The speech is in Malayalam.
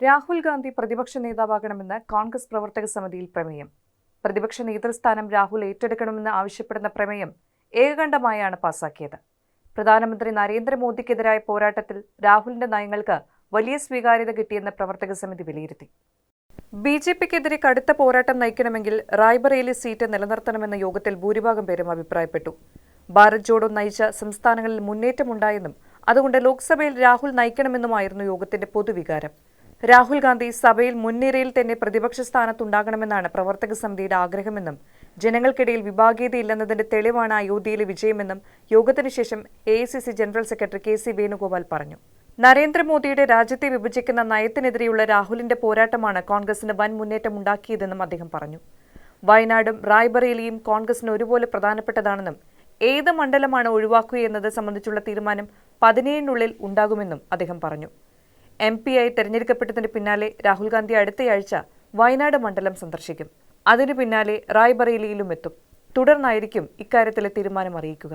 രാഹുൽ ഗാന്ധി പ്രതിപക്ഷ നേതാവാകണമെന്ന് കോൺഗ്രസ് പ്രവർത്തക സമിതിയിൽ പ്രമേയം. പ്രതിപക്ഷ നേതൃസ്ഥാനം രാഹുൽ ഏറ്റെടുക്കണമെന്ന് ആവശ്യപ്പെടുന്ന പ്രമേയം ഏകകണ്ഠമായാണ് പാസാക്കിയത്. പ്രധാനമന്ത്രി നരേന്ദ്രമോദിക്കെതിരായ പോരാട്ടത്തിൽ രാഹുലിന്റെ നയങ്ങൾക്ക് വലിയ സ്വീകാര്യത കിട്ടിയെന്ന് പ്രവർത്തക സമിതി വിലയിരുത്തി. ബി ജെ പിക്കെതിരെ കടുത്ത പോരാട്ടം നയിക്കണമെങ്കിൽ റായ്ബറേലി സീറ്റ് നിലനിർത്തണമെന്ന യോഗത്തിൽ ഭൂരിഭാഗം പേരും അഭിപ്രായപ്പെട്ടു. ഭാരത് ജോഡോ നയിച്ച സംസ്ഥാനങ്ങളിൽ മുന്നേറ്റമുണ്ടായെന്നും അതുകൊണ്ട് ലോക്സഭയിൽ രാഹുൽ നയിക്കണമെന്നുമായിരുന്നു യോഗത്തിന്റെ പൊതുവികാരം. രാഹുൽ ഗാന്ധി സഭയിൽ മുൻനിരയിൽ തന്നെ പ്രതിപക്ഷ സ്ഥാനത്തുണ്ടാകണമെന്നാണ് പ്രവർത്തക സമിതിയുടെ ആഗ്രഹമെന്നും ജനങ്ങൾക്കിടയിൽ വിഭാഗീയതയില്ലെന്നതിന്റെ തെളിവാണ് അയോധ്യയിലെ വിജയമെന്നും യോഗത്തിനു ശേഷം A general secretary K C Venugopal പറഞ്ഞു. നരേന്ദ്രമോദിയുടെ രാജ്യത്തെ വിഭജിക്കുന്ന നയത്തിനെതിരെയുള്ള രാഹുലിന്റെ പോരാട്ടമാണ് കോൺഗ്രസിന് വൻ മുന്നേറ്റം ഉണ്ടാക്കിയതെന്നും അദ്ദേഹം പറഞ്ഞു. വയനാടും റായ്ബറേലിയും കോൺഗ്രസിന് ഒരുപോലെ പ്രധാനപ്പെട്ടതാണെന്നും ഏത് മണ്ഡലമാണ് ഒഴിവാക്കുകയെന്നത് സംബന്ധിച്ചുള്ള തീരുമാനം പതിനേഴിനുള്ളിൽ ഉണ്ടാകുമെന്നും അദ്ദേഹം പറഞ്ഞു. എം പിയായി തെരഞ്ഞെടുക്കപ്പെട്ടതിന് പിന്നാലെ രാഹുൽ ഗാന്ധി അടുത്തയാഴ്ച വയനാട് മണ്ഡലം സന്ദർശിക്കും. അതിനു പിന്നാലെ റായ്ബറേലിയിലും എത്തും. തുടർന്നായിരിക്കും ഇക്കാര്യത്തിലെ തീരുമാനം അറിയിക്കുക.